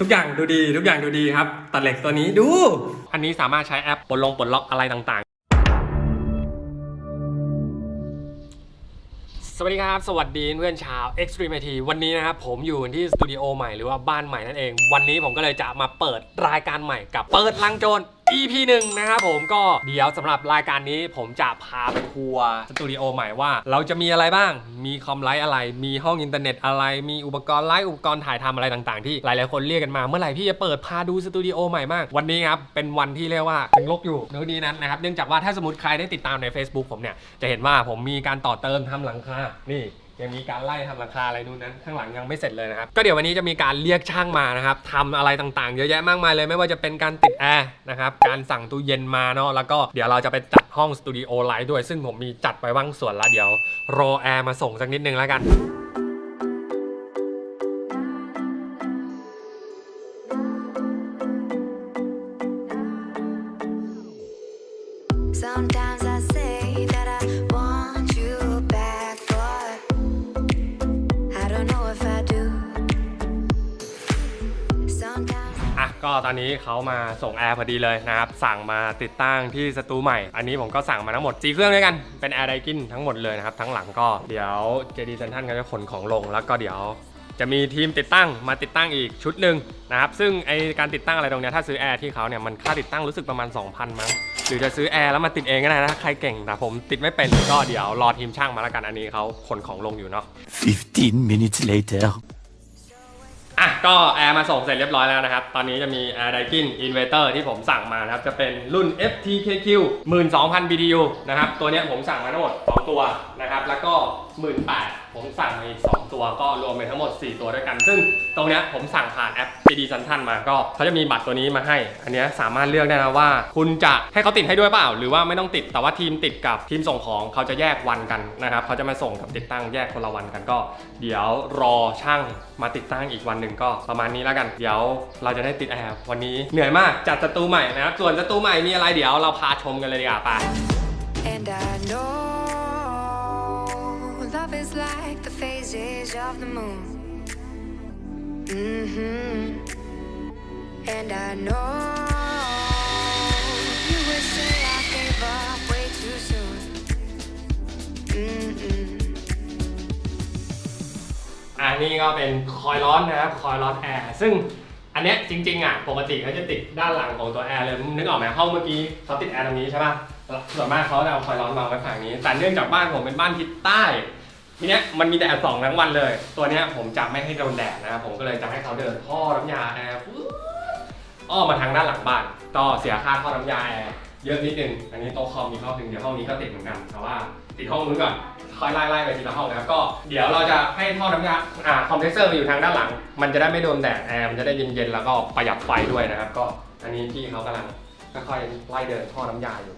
ทุกอย่างดูดี ทุกอย่างดูดีครับ ตัดเหล็กตัวนี้ดู อันนี้สามารถใช้แอปปลดลงปลดล็อกอะไรต่างๆสวัสดีครับ สวัสดีเพื่อนชาว Extreme IT วันนี้นะครับผมอยู่ที่สตูดิโอใหม่หรือว่าบ้านใหม่นั่นเอง วันนี้ผมก็เลยจะมาเปิดรายการใหม่กับเปิดลังโจร EP หนึ่งนะครับผมก็เดี๋ยวสำหรับรายการนี้ผมจะพาไปทัวร์สตูดิโอใหม่ว่า เราจะมีอะไรบ้าง มีคอมไลท์อะไร มีห้องอินเทอร์เน็ตอะไร มีอุปกรณ์ไลฟ์อุปกรณ์ถ่ายทำอะไรต่างๆ ที่หลายๆคนเรียกกันมาเมื่อไหร่พี่จะเปิดพาดูสตูดิโอใหม่มาก วันนี้ครับเป็นวันที่เรียกว่ายังลกอยู่ในวันนี้นั้นนะครับเนื่องจากว่าถ้าสมมติใครได้ติดตามใน Facebook ผมเนี่ยจะเห็นว่าผมมีการต่อเติมทำหลังคานี่ ยังมีการไล่ทำราคาอะไรนู่นนั้นข้างหลังยังไม่เสร็จเลยนะครับ ก็เดี๋ยววันนี้จะมีการเรียกช่างมานะครับทำอะไรต่างๆ เยอะแยะมากมายเลยไม่ว่าจะเป็นการติดแอร์นะครับการสั่งตู้เย็นมาเนาะแล้วก็เดี๋ยวเราจะไปจัดห้องสตูดิโอไลท์ด้วย ซึ่งผมมีจัดไว้ว่างส่วนแล้วเดี๋ยวรอแอร์มาส่งสักนิดนึงแล้วกัน นี้เขามาส่งแอร์พอดีเลยนะครับ สั่งมาติดตั้งที่สตูใหม่ อันนี้ผมก็สั่งมาทั้งหมด4เครื่องด้วยกัน เป็นแอร์ไดกินทั้งหมดเลยนะครับ ทั้งหลังก็เดี๋ยว JD Central ก็จะขนของลง แล้วก็เดี๋ยวจะมีทีมติดตั้งมาติดตั้งอีกชุดหนึ่งนะครับ ซึ่งไอการติดตั้งอะไรตรงเนี้ยถ้าซื้อแอร์ที่เขาเนี่ยมันค่าติดตั้งรู้สึกประมาณ 2,000 มั้ง หรือจะซื้อแอร์แล้วมาติดเองก็ได้นะถ้าใครเก่งแต่ผมติดไม่เป็นก็เดี๋ยวรอทีมช่างมาแล้วกันอันนี้เขาขนของลงอยู่เนาะ 15 minutes later. ก็แอร์มาส่งเสร็จเรียบร้อยแล้วนะครับ ตอนนี้จะมี Air Daikin Inverter ที่ผมสั่งมานะครับ จะเป็นรุ่น FTKQ 12,000 BTU นะครับ ตัวนี้ผมสั่งมาทั้งหมด 2 ตัวนะครับ แล้วก็ 18,000 ผมสั่งมาอีก2ตัวก็รวมเป็นทั้งหมด 4 ตัวด้วยกัน ซึ่งตรงเนี้ยผมสั่งผ่านแอป JD Central มาก็เขาจะมีบัตรตัวนี้มาให้ อันเนี้ยสามารถเลือกได้นะว่า คุณจะให้เขาติดให้ด้วยเปล่า หรือว่าไม่ต้องติดแต่ว่าทีมติดกับทีมส่งของเขาจะแยกวันกันนะครับเขาจะมาส่งกับติดตั้งแยกคนละวันกันก็ เดี๋ยวรอช่างมาติดตั้งอีกวันหนึ่งก็ประมาณนี้แล้วกัน เดี๋ยวเราจะได้ติดแอร์วันนี้เหนื่อยมากจัดสตูใหม่นะครับส่วนสตูใหม่มีอะไรเดี๋ยวเราพาชมกันเลยดีกว่าไป And I know phases of the moon. hmm And I know you would say I gave up way too soon. Mm-mm. อันนี้ก็เป็นคอยล์ร้อนนะครับคอยล์ร้อนแอร์ซึ่งอันเนี้ยจริงๆอะปกติเขาจะติดด้านหลังของตัวแอร์เลยนึกออกไหมห้องเมื่อกี้เขาติดแอร์ตรงนี้ใช่ป่ะส่วนมากเขาจะเอาคอยล์ร้อนวางไว้ฝั่งนี้แต่เนื่องจากบ้านผมเป็นบ้านทิศใต้ ทีเนี้ยมันมีแดดสองทั้งวันเลย ตัวเนี้ยผมจะไม่ให้โดนแดดนะครับผมก็เลยจะให้เขาเดินท่อน้ำยาแอร์ปุ๊บอ้อมมาทางด้านหลังบ้านก็เสียค่าท่อน้ำยาแอร์เยอะนิดนึง อันนี้โต๊ะคอมมีห้องหนึ่งเดี๋ยวห้องนี้ก็ติดเหมือนกันแต่ว่าติดห้องนู้นก่อนค่อยไล่ไล่ไปทีละห้องนะครับก็เดี๋ยวเราจะให้ท่อน้ำยาอ่าคอมเพรสเซอร์มาอยู่ทางด้านหลัง มันจะได้ไม่โดนแดดแอร์มันจะได้เย็นๆแล้วก็ประหยัดไฟด้วยนะครับ ก็อันนี้พี่เขากำลังค่อยๆไล่เดินท่อน้ำยาอยู่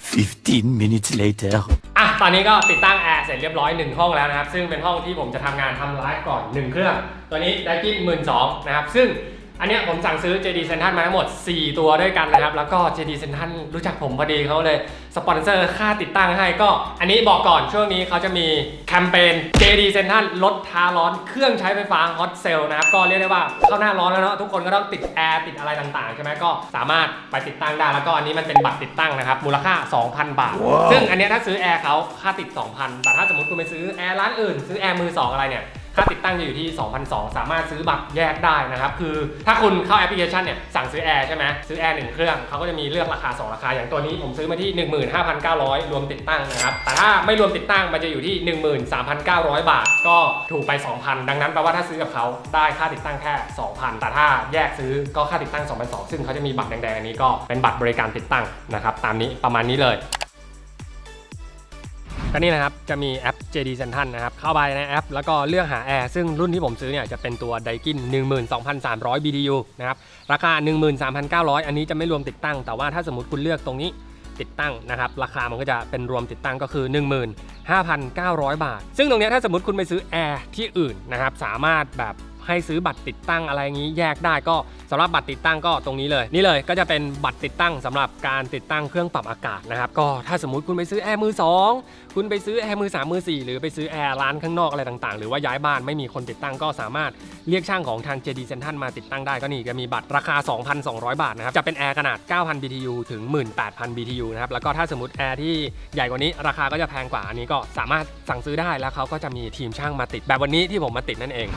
15 minutes later. อะ ตอนนี้ก็ติดตั้งแอร์เสร็จเรียบร้อย1ห้องแล้วนะครับ ซึ่งเป็นห้องที่ผมจะทำงานทำไลฟ์ก่อน 1 เครื่อง ตัวนี้ได้กินหมื่นสองนะครับ ซึ่ง อันเนี้ยผมสั่งซื้อ JD Central มาทั้งหมด 4 ตัวด้วยกันนะครับ แล้วก็ JD Central รู้จักผมพอดีเขาเลย สปอนเซอร์ค่าติดตั้งให้ก็ อันนี้บอกก่อนช่วงนี้เขาจะมีแคมเปญ JD Central ลดท้าร้อนเครื่องใช้ไฟฟ้า Hot Sale นะครับ ก็เรียกได้ว่าเข้าหน้าร้อนแล้วเนาะทุกคนก็ต้องติดแอร์ติดอะไรต่างๆ ใช่ไหมก็สามารถไปติดตั้งได้แล้วก็อันนี้มันเป็นบัตรติดตั้งนะครับมูลค่า 2,000 บาทว้าวซึ่งอันเนี้ยถ้าซื้อแอร์เขาค่าติด 2,000แต่ถ้าสมมติคุณไปซื้อแอร์ร้านอื่นซื้อแอร์มือ2อะไรเนี่ย ค่าติดตั้งจะอยู่ที่ 2,200 สามารถซื้อบัตรแยกได้นะครับ คือถ้าคุณเข้าแอปพลิเคชันเนี่ยสั่งซื้อแอร์ใช่ไหมซื้อแอร์หนึ่งเครื่องเขาก็จะมีเลือกราคา 2 ราคา อย่างตัวนี้ผมซื้อมาที่ 15,900 รวมติดตั้งนะครับ แต่ถ้าไม่รวมติดตั้งมันจะอยู่ที่ 13,900 บาท ก็ถูกไป 2,000 ดังนั้นแปลว่าถ้าซื้อกับเขาได้ค่าติดตั้งแค่ 2,000 แต่ถ้าแยกซื้อก็ค่าติดตั้ง2,200ซึ่งเขาจะมีบัตรแดงๆอันนี้ก็เป็นบัตรบริการติดตั้งนะครับตามนี้ประมาณนี้เลย ก็นี่นะครับ จะมีแอป JD Central นะครับ เข้าไปในแอป แล้วก็เลือกหาแอร์ซึ่งรุ่นที่ผมซื้อเนี่ย จะเป็นตัว Daikin 12,300 BTU นะครับ ราคา 13,900 อันนี้จะไม่รวมติดตั้ง แต่ว่าถ้าสมมติคุณเลือกตรงนี้ติดตั้งนะครับ ราคามันก็จะเป็นรวมติดตั้งก็คือ 15,900 บาท ซึ่งตรงนี้ถ้าสมมติคุณไปซื้อแอร์ที่อื่นนะครับสามารถแบบ ให้ซื้อบัตรติดตั้งอะไรงนี้แยกได้ก็สำหรับบัตรติดตั้งก็ตรงนี้เลย นี่เลยก็จะเป็นบัตรติดตั้งสำหรับการติดตั้งเครื่องปรับอากาศนะครับก็ถ้าสมมุติคุณไปซื้อแอร์มือสองคุณไปซื้อแอร์มือสามมือสี่หรือไปซื้อแอร์ร้านข้างนอกอะไรต่างๆ หรือว่าย้ายบ้านไม่มีคนติดตั้งก็สามารถเรียกช่างของทาง JD Central มาติดตั้งได้ก็นี่ก็มีบัตรราคา 2,200 บาทนะครับจะเป็นแอร์ขนาด 9,000 BTU ถึง 18,000 BTU นะครับแล้วก็ถ้าสมมติแอร์ที่ใหญ่กว่านี้ราคาก็จะแพงกว่าอันนี้ก็สามารถสั่งซื้อได้แล้วเขาก็จะมีทีมช่างมาติดแบบวันนี้ที่ผมมาติดนั่นเอง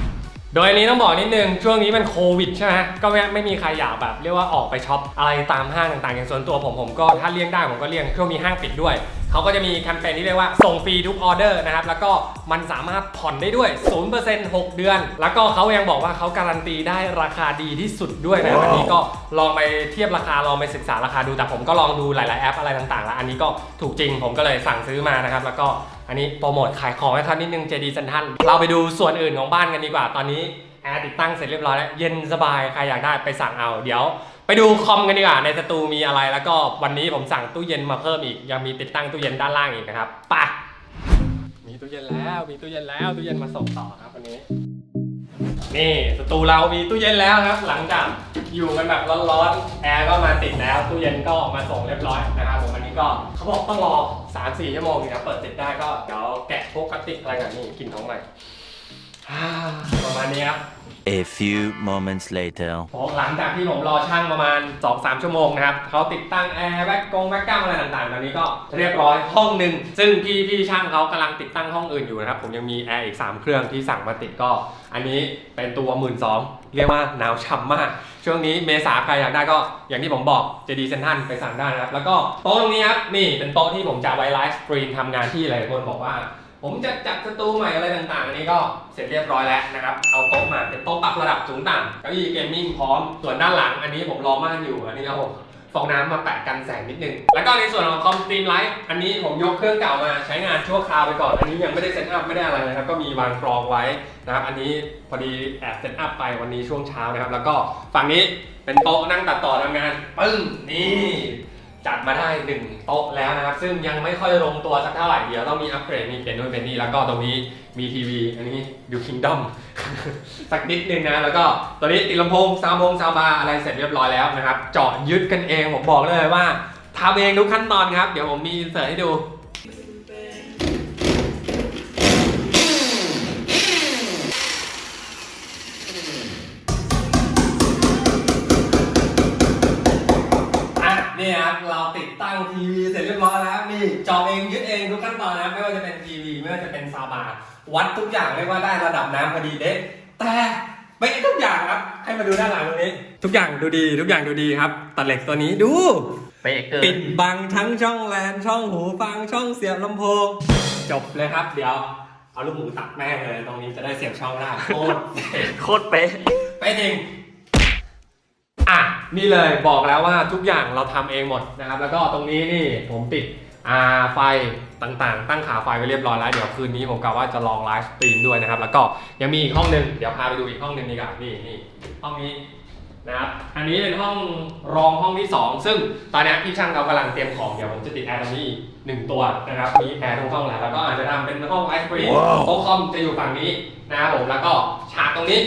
โดยอันนี้ต้องบอกนิดนึง ช่วงนี้มันโควิดใช่ไหมก็ไม่ไม่มีใครอยากแบบเรียกว่าออกไปช็อปอะไรตามห้างต่างๆ อย่างส่วนตัวผมผมก็ถ้าเลี่ยงได้ผมก็เลี่ยงช่วงนี้ห้างปิดด้วยเขาก็จะมีแคมเปญที่เรียกว่าส่งฟรีทุกออเดอร์นะครับแล้วก็มันสามารถผ่อนได้ด้วย 0% 6 เดือน แล้วก็เขายังบอกว่าเขาการันตีได้ราคาดีที่สุดด้วยนะอันนี้ก็ลองไปเทียบราคาลองไปศึกษาราคาดูแต่ผมก็ลองดูหลาย ๆ แอปอะไรต่าง ๆ แล้ว อันนี้ก็ถูกจริงผมก็เลยสั่งซื้อมานะครับแล้วก็ อันนี้โปรโมทขายของให้เขานิดนึงเจดีสันทันเราไปดูส่วนอื่นของบ้านกันดีกว่า ตอนนี้แอร์ติดตั้งเสร็จเรียบร้อยแล้วเย็นสบายใครอยากได้ไปสั่งเอา เดี๋ยว ไปดูคอมกันดีกว่าในสตูมีอะไร แล้วก็วันนี้ผมสั่งตู้เย็นมาเพิ่มอีก ยังมีติดตั้งตู้เย็นด้านล่างอีกนะครับไปะมีตู้เย็นแล้วมีตู้เย็นแล้วตู้เย็นมาส่งต่อครับวันนี้ นี่สตูเรามีตู้เย็นแล้วครับ หลังจากอยู่กันแบบร้อนๆแอร์ก็มาติดแล้วตู้เย็นก็ออกมาส่งเรียบร้อยนะครับผมอันนี้ก็เขาบอกต้องรอ 3-4 ชั่วโมงถึงจะเปิดติดได้ก็เดี๋ยวแกะพวกกระติกอะไรกันนี่กินท้องใหม่ ประมาณนี้ครับ A few moments later. ผมหลังจากที่ผมรอช่างประมาณ 2-3 ชั่วโมงนะครับเขาติดตั้งแอร์แบ็กกงแบ็กกัมอะไรต่างๆตอนนี้ก็เรียบร้อยห้องหนึ่งซึ่งพี่พี่ช่างเขากำลังติดตั้งห้องอื่นอยู่นะครับ ผมยังมีแอร์อีก 3 เครื่องที่สั่งมาติดก็ อันนี้เป็นตัว 1 2ื่นเรียกว่าหนาวฉ่ำมาก ช่วงนี้เมษาใครอยากได้ก็อย่างที่ผมบอกจะดีเซนทันไปสั่งได้นะครับแล้วก็โต๊ะตรงนี้ครับนี่เป็นโต๊ะที่ผมจะไว้ไลฟ์สตรีมทำงานที่หลายคนบอกว่า ผมจะจัดสตูใหม่อะไรต่างๆอันนี้ก็เสร็จเรียบร้อยแล้วนะครับ เอาโต๊ะมาเป็นโต๊ะปรับระดับสูงต่ำเก้าอี้เกมมิ่งพร้อม ส่วนด้านหลังอันนี้ผมรอมานอยู่ อันนี้เอาฟองน้ำมาแปะกันแสงนิดนึง แล้วก็ในส่วนของคอมสตรีมไลท์อันนี้ผมยกเครื่องเก่ามาใช้งานชั่วคราวไปก่อน อันนี้ยังไม่ได้เซตอัพไม่ได้อะไรนะครับ ก็มีวางกรองไว้นะครับ อันนี้พอดีแอบเซตอัพไปวันนี้ช่วงเช้านะครับ แล้วก็ฝั่งนี้เป็นโต๊ะนั่งตัดต่อทำงาน ปึ้ง นี่ จัดมาได้หนึ่งโต๊ะแล้วนะครับ ซึ่งยังไม่ค่อยลงตัวสักเท่าไหร่เดี๋ยวต้องมีอัปเกรดมีเปลี่ยนนู่นเป็นนี่แล้วก็ตรงนี้มีทีวีอันนี้ดูคิงดอมสักนิดนึงนะ แล้วก็ตอนนี้ติดลำโพงซาวมงซาวบาอะไรเสร็จเรียบร้อยแล้วนะครับเจาะยึดกันเองผมบอกเลยว่าทำเองทุกขั้นตอนครับ เดี๋ยวผมมีเสิร์ตให้ดู วัดทุกอย่างเรียกว่าได้ระดับน้ำพอดีเด็แต่ไม่ใช่ทุกอย่างครับ ให้มาดูด้านหลังตรงนี้ ทุกอย่างดูดี ทุกอย่างดูดีครับ ตัดเหล็กตัวนี้ดูเป๊ะเกินปิดบังทั้งช่องแลนช่องหูฟังช่องเสียบลำโพง จบเลยครับ เดี๋ยวเอาลูกหมูตัดแม่งเลย ตรงนี้จะได้เสียบช่องได้โคตรโคตรเป๊ะไปจริงอะนี่เลยบอกแล้วว่าทุกอย่างเราทำเองหมดนะครับ แล้วก็ตรงนี้นี่ผมติด อ่าไฟต่างๆ ตั้งขาไฟไว้เรียบร้อยแล้ว เดี๋ยวคืนนี้ผมกะว่าจะลองไลฟ์สตรีมด้วยนะครับ แล้วก็ยังมีอีกห้องหนึ่งเดี๋ยวพาไปดูอีกห้องหนึ่งดีกว่านี่นี่ห้องนี้นะครับ อันนี้เป็นห้องรองห้องที่ 2 ซึ่งตอนนี้พี่ช่างเขากำลังเตรียมของ เดี๋ยวผมจะติดแอร์ตรงนี้อีกหนึ่งตัวนะครับ มีแอร์ทุกห้องแล้ว แล้วก็อาจจะทำเป็นห้องไลฟ์สตรีมว้าวโต๊ะคอมจะอยู่ฝั่งนี้นะครับผม แล้วก็ฉากตรงนี้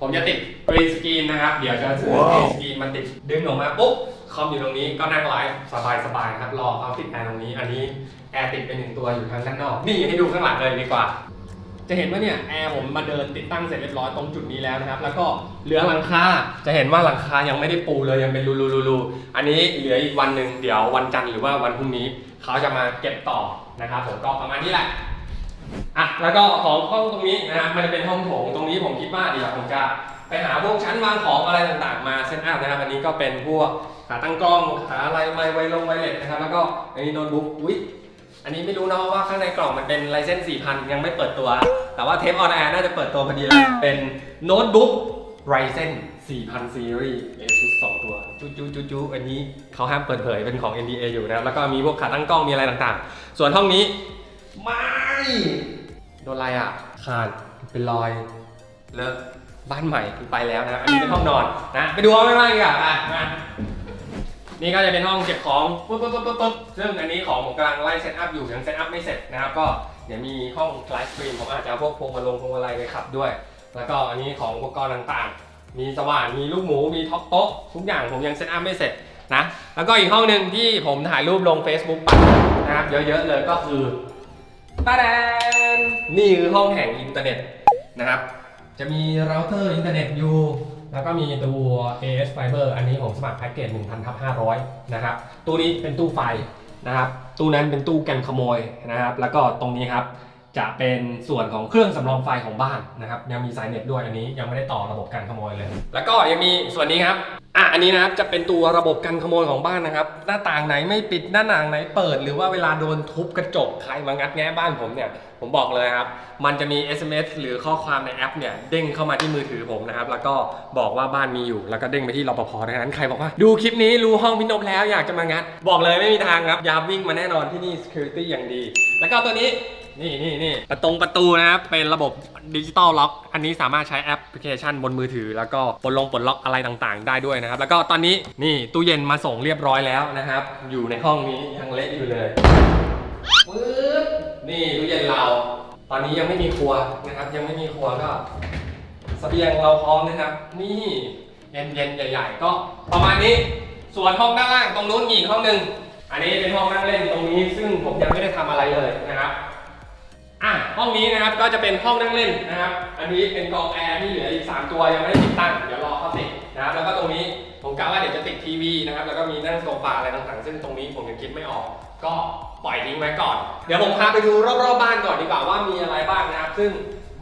ผมจะติดกรีนสกรีนนะครับ เดี๋ยวจะซื้อกรีนสกรีนมันติดดึงออกมาปุ๊บค อมอยู่ตรงนี้ก็นั่งไลฟ์สบายๆนะครับรอเขาติดแอร์ตรงนี้อันนี้แอร์ติดเป็นหนึ่งตัวอยู่ทางด้านนอก นี่ให้ดูข้างหลังเลยดีกว่า จะเห็นว่าเนี่ยแอร์ผมมาเดินติดตั้งเสร็จเรียบร้อยตรงจุดนี้แล้วนะครับ แล้วก็เหลือหลังคาจะเห็นว่าหลังคายังไม่ได้ปูเลยยังเป็นรูๆๆอันนี้เหลืออีกวันหนึ่งเดี๋ยววันจันทร์หรือว่าวันพรุ่งนี้เขาจะมาเก็บต่อนะครับผมก็ประมาณนี้แหละอะแล้วก็ของห้องตรงนี้นะครับมันจะเป็นห้องโถงตรงนี้ผมคิดว่าเดี๋ยวผมจะไปหาพวกชั้นวางของอะไรต่างๆ มาเซตอัพนะครับอันนี้ก็เป็นพวก ขาตั้งกล้องขาอะไรไมไวลงไวเลสนะครับแล้วก็อันนี้โน้ตบุ๊กอุ้ยอันนี้ไม่รู้นะว่าข้างในกล่องมันเป็นไลเซนส์4,000 ยังไม่เปิดตัว แต่ว่าเทปออนแอร์น่าจะเปิดตัวพอดีแล้วเป็นโน้ตบุ๊ก Ryzen 4,000 Series ASUS 2 ตัวจุ๊จุ๊จุ๊จุ๊อันนี้เขาห้ามเปิดเผยเป็นของ NDA อยู่นะครับแล้วก็มีพวกขาตั้งกล้องมีอะไรต่างๆ ส่วนห้องนี้ไม่โดนอะไรอะขาดเป็นรอยเลิกบ้านใหม่ไปแล้วนะอันนี้เป็นห้องนอนนะไปดูห้องข้างล่างดีกว่าอะมา นี่ก็จะเป็นห้องเก็บของปุ๊บปุ๊บปุ๊บปุ๊บซึ่งอันนี้ของผมกำลังไล่เซตอัพอยู่ยังเซตอัพไม่เสร็จนะครับก็เดี๋ยวมีห้องไลฟ์สตรีมผมอาจจะเอาพวกพวงมาลงพวงมาลัยไปขับด้วย แล้วก็อันนี้ของอุปกรณ์ต่างๆ มีสว่านมีลูกหมูมีท็อปโต๊ะทุกอย่างผมยังเซตอัพไม่เสร็จนะแล้วก็อีกห้องหนึ่งที่ผมถ่ายรูปลง Facebook ไปนะครับเยอะๆเลยก็คือตาแดนนี่คือห้องแห่งอินเทอร์เน็ตนะครับจะมีเราเตอร์อินเทอร์เน็ตอยู่ แล้วก็มีตัว AS Fiber อันนี้ของสมัครแพ็กเกจ1,000ทับ500 นะครับ ตู้นี้เป็นตู้ไฟนะครับ ตู้นั้นเป็นตู้กันขโมยนะครับ แล้วก็ตรงนี้ครับ จะเป็นส่วนของเครื่องสำรองไฟของบ้านนะครับยังมีสายเน็ตด้วยอันนี้ยังไม่ได้ต่อระบบกันขโมยเลย แล้วก็ยังมีส่วนนี้ครับอะอันนี้นะครับจะเป็นตัวระบบกันขโมยของบ้านนะครับ หน้าต่างไหนไม่ปิดหน้าต่างไหนเปิด หรือว่าเวลาโดนทุบกระจกใครมางัดแงะบ้านผมเนี่ย ผมบอกเลยครับ มันจะมี SMS หรือข้อความในแอปเนี่ยเด้งเข้ามาที่มือถือผมนะครับ แล้วก็บอกว่าบ้านมีอยู่ แล้วก็เด้งไปที่รปภดังนั้นใครบอกว่าดูคลิปนี้รู้ห้องพี่นพแล้วอยากจะมางัด บอกเลยไม่มีทางครับยามวิ่งมาแน่นอนที่นี่ security อย่างดี แล้วก็ตัวนี้ นี่นี่นี่ประตงประตูนะครับเป็นระบบดิจิตอลล็อกอันนี้สามารถใช้แอปพลิเคชันบนมือถือ แล้วก็ปลดลงปลดล็อกอะไรต่างๆ ได้ด้วยนะครับ แล้วก็ตอนนี้นี่ตู้เย็นมาส่งเรียบร้อยแล้วนะครับ อยู่ในห้องนี้ยังเละอยู่เลยปึ๊บนี่ตู้เย็นเรา ตอนนี้ยังไม่มีครัวนะครับ ยังไม่มีครัวก็เสบียงเราพร้อมนะครับ นี่เย็นๆใหญ่ ๆ ก็ประมาณนี้ส่วนห้องด้านล่างตรงนู้นอีกห้องหนึ่งอันนี้เป็นห้องนั่งเล่นตรงนี้ ซึ่งผมยังไม่ได้ทำอะไรเลยนะครับ อะห้องนี้นะครับก็จะเป็นห้องนั่งเล่นนะครับ อันนี้เป็นกองแอร์ที่เหลืออีก 3 ตัวยังไม่ได้ติดตั้งเดี๋ยวรอเขาติดนะครับแล้วก็ตรงนี้ผมกะว่าเดี๋ยวจะติดทีวีนะครับแล้วก็มีนั่งโซฟาอะไรต่างๆ ซึ่งตรงนี้ผมยังคิดไม่ออก ก็ปล่อยทิ้งไว้ก่อน เดี๋ยวผมพาไปดูรอบๆบ้านก่อนดีกว่าว่ามีอะไรบ้างนะครับซึ่ง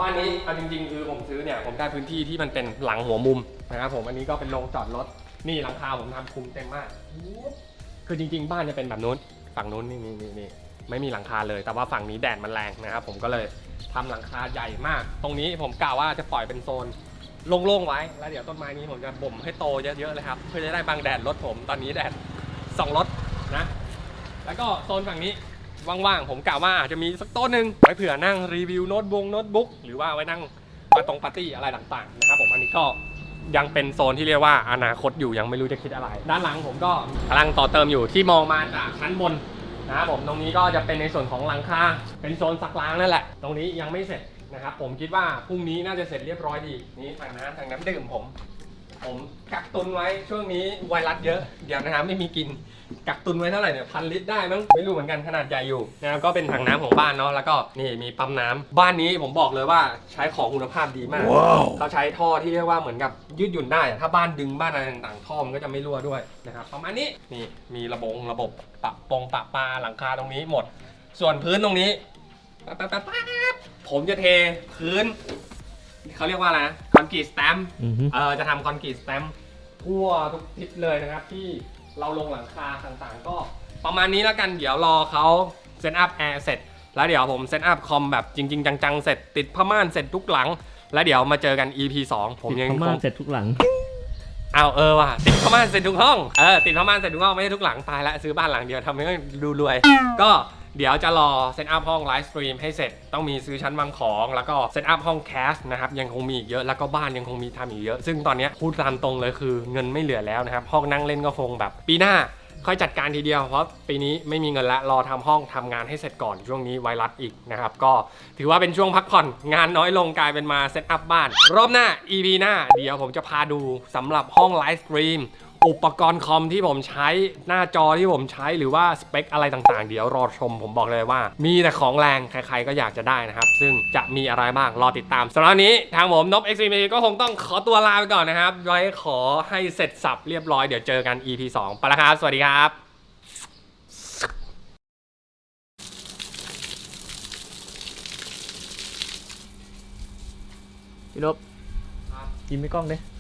บ้านนี้เอาจริงๆ คือผมซื้อเนี่ยผมได้พื้นที่ที่มันเป็นหลังหัวมุมนะครับผมอันนี้ก็เป็นโรงจอดรถนี่หลังคาผมทำคุมเต็มมาก คือจริง ๆ บ้านจะเป็นแบบนู้นฝั่งนู้นนี่นี่นี่ ไม่มีหลังคาเลย แต่ว่าฝั่งนี้แดดมันแรงนะครับ ผมก็เลยทำหลังคาใหญ่มาก ตรงนี้ผมกล่าวว่าจะปล่อยเป็นโซนโล่งๆไว้ แล้วเดี๋ยวต้นไม้นี้ผมจะบ่มให้โตเยอะๆเลยครับ เพื่อจะได้บังแดดรถผม ตอนนี้แดดสองรถนะ แล้วก็โซนฝั่งนี้ว่างๆ ผมกล่าวว่าอาจจะมีสักโต๊ะหนึ่งไว้เผื่อนั่งรีวิวโน้ตบุ๊กโน้ตบุ๊กหรือว่าไว้นั่งปาตรงปาร์ตี้อะไรต่างๆนะครับผมอันนี้ก็ยังเป็นโซนที่เรียกว่าอนาคตอยู่ยังไม่รู้จะคิดอะไร ด้านหลังผมก็กำลังต่อเติมอยู่ที่มองมาจากชั้นบน นะครับผมตรงนี้ก็จะเป็นในส่วนของหลังคาเป็นโซนซักล้างนั่นแหละ ตรงนี้ยังไม่เสร็จนะครับผมคิดว่าพรุ่งนี้น่าจะเสร็จเรียบร้อยดีนี่ทางน้ำทางน้ำดื่มผม ผมกักตุนไว้ช่วงนี้ไวรัสเยอะ เดี๋ยวนะครับไม่มีกินกักตุนไว้เท่าไหร่เนี่ยพันลิตรได้มั้งไม่รู้เหมือนกันขนาดใหญ่อยู่นะครับก็เป็นถังน้ำของบ้านเนาะแล้วก็นี่มีปั๊มน้ำบ้านนี้ผมบอกเลยว่าใช้ของคุณภาพดีมาก เขาใช้ท่อที่เรียกว่าเหมือนกับยืดหยุ่นได้อะถ้าบ้านดึงบ้านอะไรต่างๆท่อมันก็จะไม่รั่วด้วยนะครับประมาณนี้นี่มีระบบระบบปะปงปะปลาหลังคาตรงนี้หมด ส่วนพื้นตรงนี้ปั๊บปั๊บปั๊บปั๊บผมจะเทพื้น เขาเรียกว่าอะไรนะคอนกรีตสแตมป์เออจะทำคอนกรีตสแตมป์ทั่วทุกทิศเลยนะครับ ที่เราลงหลังคาต่างๆ ก็ประมาณนี้แล้วกันเดี๋ยวรอเขาเซตอัพแอร์เสร็จ แล้วเดี๋ยวผมเซตอัพคอมแบบจริง ๆ จังๆ เสร็จติดผ้าม่านเสร็จทุกหลัง แล้วเดี๋ยวมาเจอกัน EP 2 ผมติดยังพคม่าง เสร็จทุกหลัง เอาเออว่ะติดผ้าม่านเสร็จทุกห้องเออติดผ้าม่านเสร็จทุกห้องไม่ใช่ทุกหลังตายละซื้อบ้านหลังเดียวทำให้ดูรวย ก็ เดี๋ยวจะรอเซตอัพห้องไลฟ์สตรีมให้เสร็จต้องมีซื้อชั้นวางของ แล้วก็เซตอัพห้องแคสนะครับยังคงมีอีกเยอะแล้วก็บ้านยังคงมีทำอีกเยอะ ซึ่งตอนนี้พูดตามตรงเลยคือเงินไม่เหลือแล้วนะครับห้องนั่งเล่นก็คงแบบ ปีหน้าค่อยจัดการทีเดียวเพราะปีนี้ไม่มีเงินละรอทำห้องทำงานให้เสร็จก่อนช่วงนี้ไวรัสอีกนะครับ ก็ถือว่าเป็นช่วงพักผ่อนงานน้อยลงกลายเป็นมาเซตอัพบ้าน รอบหน้า EP หน้า เดี๋ยวผมจะพาดูสำหรับห้องไลฟ์สตรีม อุปกรณ์คอมที่ผมใช้หน้าจอที่ผมใช้หรือว่าสเปคอะไรต่างๆ เดี๋ยวรอชมผมบอกเลยว่า มีแต่ของแรงใครๆก็อยากจะได้นะครับ ซึ่งจะมีอะไรบ้างรอติดตามสำหรับวันนี้ทางผมนบ x อ็ก็คงต้องขอตัวลาไปก่อนนะครับไว้ขอให้เสร็จสับเรียบร้อยเดี๋ยวเจอกัน EP 2ไปแล้วครับสวัสดีครับพี่ลบครับยิ้มไม่กล้องดิ